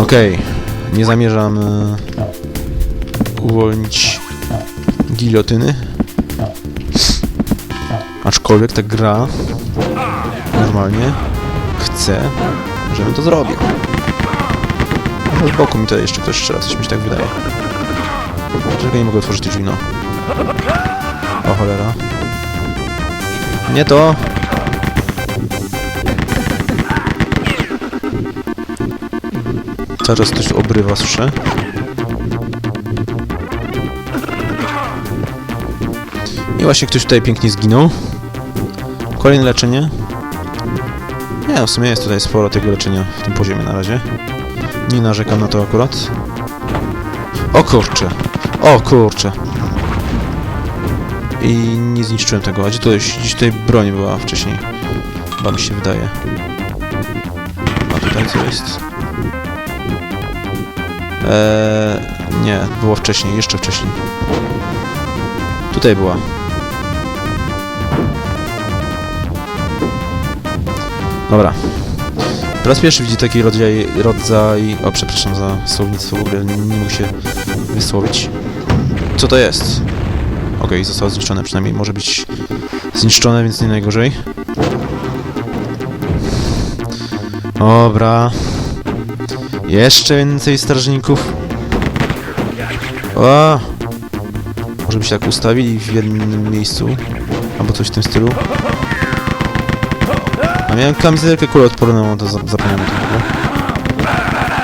Okej, nie zamierzam e, uwolnić giliotyny. Aczkolwiek ta gra normalnie chce, żebym to zrobił. Ale z boku mi tutaj jeszcze ktoś strzela, coś mi się tak wydaje. Dlaczego nie mogę otworzyć drzwi, no? O cholera. Nie to! Cały ktoś obrywa, słyszę. I właśnie ktoś tutaj pięknie zginął. Kolejne leczenie. Nie, w sumie jest tutaj sporo tego leczenia w tym poziomie na razie. Nie narzekam na to akurat. O kurczę. O kurczę. I nie zniszczyłem tego. A gdzie tutaj, gdzieś tutaj broń była wcześniej? Chyba mi się wydaje. A tutaj co jest? Eee, nie, było wcześniej, jeszcze wcześniej. Tutaj była. Dobra. Po raz pierwszy widzi taki rodzaj, rodzaj... O, przepraszam za słownictwo, w ogóle nie, nie mógł się wysłowić. Co to jest? Okej, zostało zniszczone, przynajmniej może być zniszczone, więc nie najgorzej. Dobra. Jeszcze więcej strażników. O! Może by się tak ustawili w jednym miejscu. Albo coś w tym stylu. A miałem kamizelkę kuloodporną, to za- zapomniałem o tym w ogóle.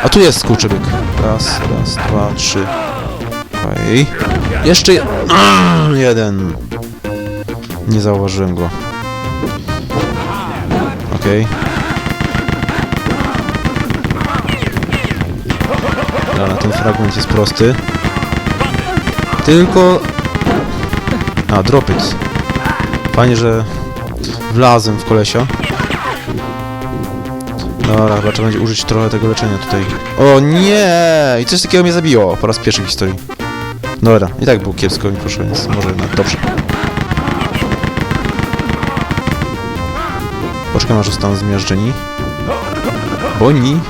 A tu jest skurczybyk. Raz, raz, dwa, trzy. Okej. Jeszcze je... Ah, jeden. Nie zauważyłem go. Okej. Dobra, ten fragment jest prosty. Tylko... A, drop it. Fajnie, że wlazłem w kolesia. Dobra, chyba trzeba będzie użyć trochę tego leczenia tutaj. O nie! I coś takiego mnie zabiło po raz pierwszy w historii. Dobra, i tak było kiepsko mi poszło, więc może jednak dobrze. Poczekam aż zostaną zmiażdżeni. Bo oni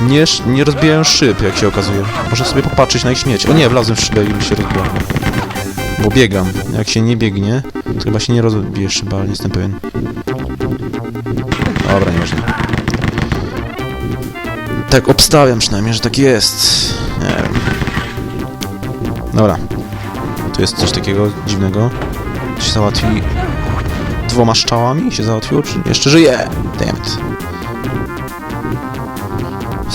nie, nie rozbijają szyb, jak się okazuje. Muszę sobie popatrzeć na ich śmierć. O nie, wlazłem w szybę i mi się rozbiła. Bo biegam. Jak się nie biegnie, to chyba się nie rozbije szyba, ale nie jestem pewien. Dobra, nieważne. Tak obstawiam przynajmniej, że tak jest. Nie wiem. Dobra. Tu jest coś takiego dziwnego. To się załatwi dwoma szczałami się załatwiło, jeszcze żyje? Dammit.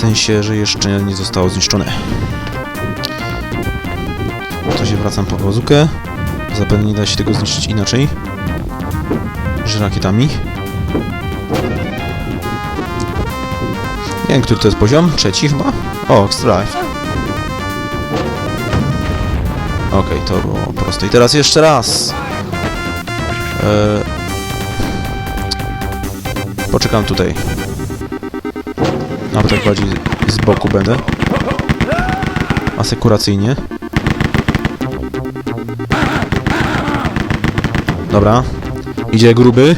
Sensie, że jeszcze nie zostało zniszczone. To się wracam po bazukę. Zapewne nie da się tego zniszczyć inaczej. Niż rakietami. Nie wiem, który to jest poziom. Trzeci chyba? O, Extra Life. Okej, to było proste. I teraz jeszcze raz. Eee... Poczekam tutaj. Tak bardziej z boku będę. Asekuracyjnie. Dobra. Idzie gruby.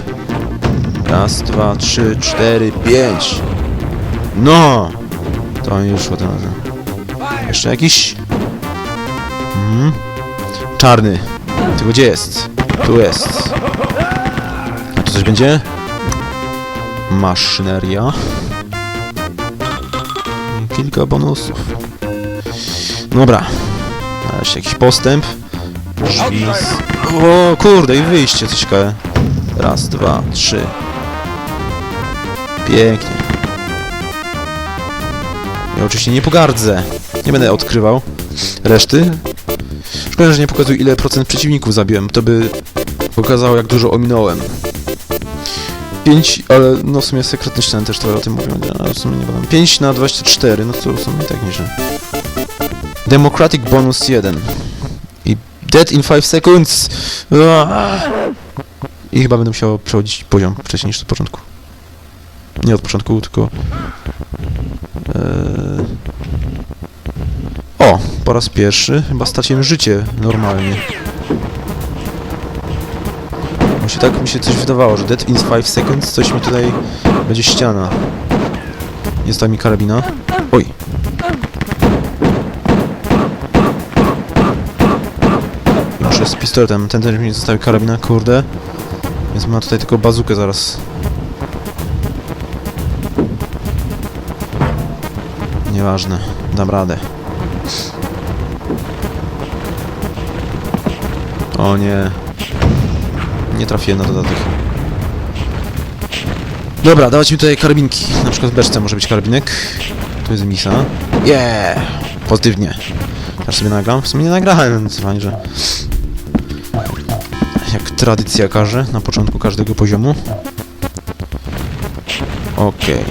Raz, dwa, trzy, cztery, pięć. No! To nie szło tym razem. Jeszcze jakiś? Mhm. Czarny. Tylko gdzie jest? Tu jest. A tu coś będzie? Maszyneria. Kilka bonusów. Dobra. Jeszcze jakiś postęp. Drzwi z... O kurde, i wyjście, coś ciekawe. Raz, dwa, trzy. Pięknie. Ja oczywiście nie pogardzę. Nie będę odkrywał reszty. Szkoda, że nie pokazuję ile procent przeciwników zabiłem. To by pokazało jak dużo ominąłem. 5, ale no w sumie sekretny ściany też trochę o tym mówią, ale w sumie nie będę. 5 na 24, no to w sumie tak nieźle. Democratic bonus 1. I dead in 5 seconds. I chyba będę musiał przechodzić poziom wcześniej niż od początku. Nie od początku, tylko... Eee... O, po raz pierwszy chyba straciłem życie normalnie. Się tak mi się coś wydawało, że Dead in 5 seconds coś mi tutaj będzie ściana. Nie została mi karabina. Oj. Muszę z pistoletem. Ten też mi zostawił karabina, kurde. Więc ma tutaj tylko bazukę zaraz. Nieważne. Dam radę. O nie. Nie trafiłem na dodatek. Dobra, dawać mi tutaj karabinki. Na przykład w beczce może być karabinek. Tu jest misa. Yeah! Pozytywnie. Teraz sobie nagram. W sumie nie nagrałem, więc fajnie, że... Jak tradycja każe, na początku każdego poziomu. Okej.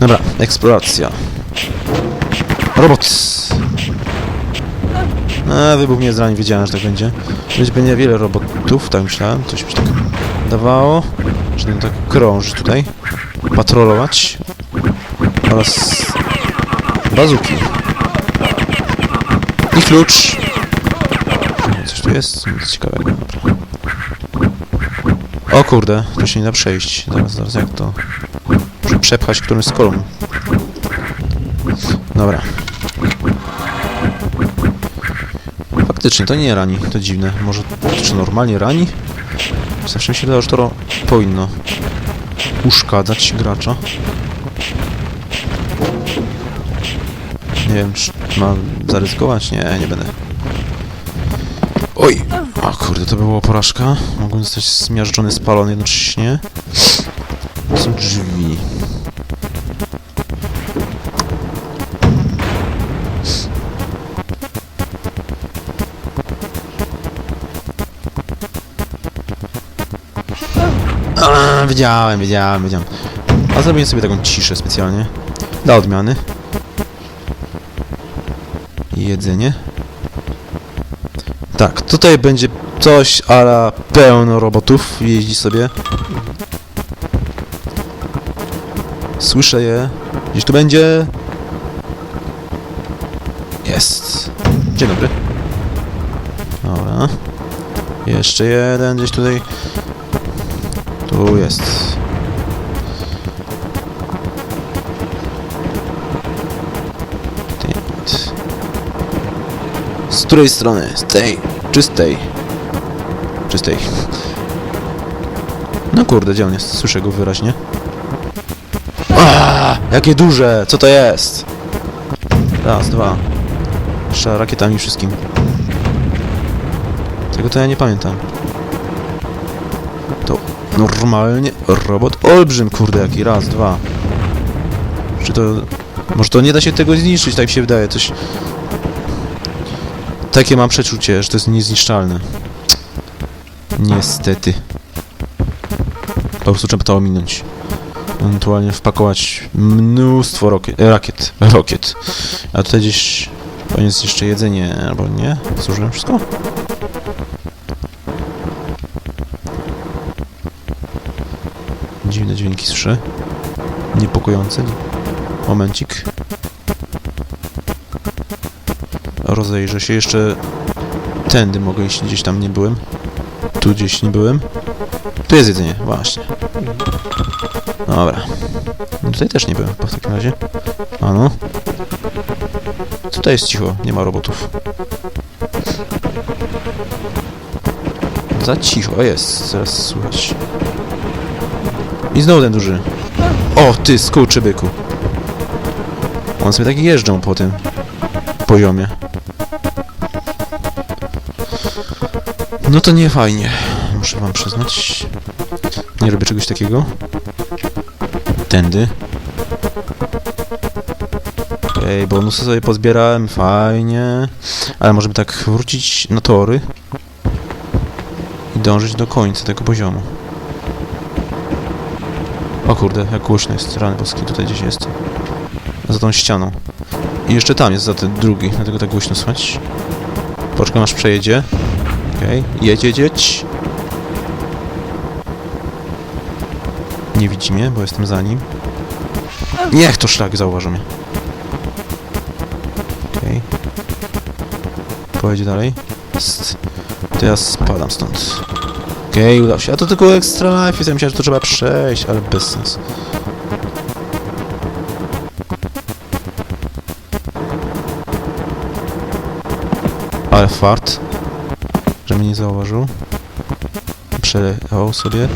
Dobra, eksploracja. Robot! No, wybuch mnie zrani, wiedziałem, że tak będzie. Będzie będzie wiele robotów, tak myślałem, coś mi się tak dawało. Że będą tak krążyć tutaj, patrolować. Oraz bazuki. I klucz. Coś tu jest? Nic ciekawego. Dobra. O kurde, to się nie da przejść. Zaraz, zaraz, jak to? Muszę przepchać którymś z kolumn. Dobra. Faktycznie, to nie rani, to dziwne. Może czy normalnie rani? Zawsze mi się wydawało, że to powinno uszkadzać gracza. Nie wiem, czy mam zaryzykować? Nie, nie będę. Oj! O kurde, to była porażka. Mogłem zostać zmiażdżony, spalony jednocześnie. To są drzwi. Wiedziałem, wiedziałem, wiedziałem. A zrobiłem sobie taką ciszę specjalnie. Dla odmiany. Jedzenie. Tak, tutaj będzie coś ala pełno robotów. Jeździ sobie. Słyszę je. Gdzieś tu będzie. Jest. Dzień dobry. Dobra. Jeszcze jeden gdzieś tutaj. Tu jest. Z której strony? Z tej. Czy z tej? Czy z tej? No kurde, gdzie on jest? Słyszę go wyraźnie. Aaaa, jakie duże! Co to jest? Raz, dwa. Jeszcze rakietami wszystkim. Tego to ja nie pamiętam. To normalnie robot olbrzym, kurde, jaki raz, dwa. Czy to... Może to nie da się tego zniszczyć, tak mi się wydaje, coś... Takie mam przeczucie, że to jest niezniszczalne. Niestety. Po prostu trzeba to ominąć. Ewentualnie wpakować mnóstwo rokiet, rakiet. A tutaj gdzieś jest jeszcze jedzenie, albo nie? Zużyłem wszystko? Dziwne dźwięki słyszę. Niepokojące. Momencik. Rozejrzę się jeszcze. Tędy mogę iść, gdzieś tam nie byłem. Tu gdzieś nie byłem. Tu jest jedzenie, właśnie. Dobra. No tutaj też nie byłem w takim razie. A no. Tutaj jest cicho, nie ma robotów. Za cicho, jest, teraz słychać. I znowu ten duży. O, ty skurczybyku. On sobie tak jeżdżą po tym poziomie. No to nie fajnie, muszę wam przyznać. Nie robię czegoś takiego. Tędy. Okej, bonusy sobie pozbierałem, fajnie. Ale możemy tak wrócić na tory. I dążyć do końca tego poziomu. O kurde, jak głośno jest, rany boskie, tutaj gdzieś jest. Za tą ścianą. I jeszcze tam jest za ten drugi, dlatego tak głośno słychać. Poczekam aż przejedzie. Okej, okay. jedź, jedź. Nie widzi mnie, bo jestem za nim. Niech to szlak zauważy mnie. Okej. Okay. Pojedzie dalej. Jest. To ja spadam stąd. Okej, udało się. A to tylko extra life. Ja myślałem, że to trzeba przejść, ale bez sensu. Ale fart, że mnie nie zauważył. Przejechał sobie.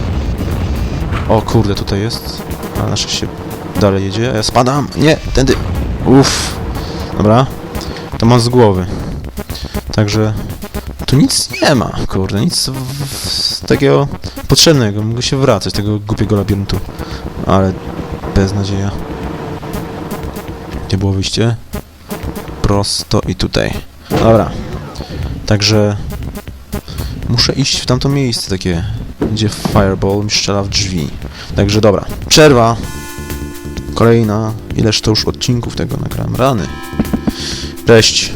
O kurde, tutaj jest. A nasze się dalej jedzie. A ja spadam. Nie, tędy. Uff. Dobra. To mam z głowy. Także tu nic nie ma, kurde, nic w, takiego potrzebnego. Mogę się wracać tego głupiego labiryntu. Ale beznadzieja. Gdzie było wyjście? Prosto i tutaj. Dobra. Także muszę iść w tamto miejsce takie, gdzie Fireball mi strzela w drzwi. Także dobra. Przerwa. Kolejna. Ileż to już odcinków tego nagrałem. Rany. Cześć.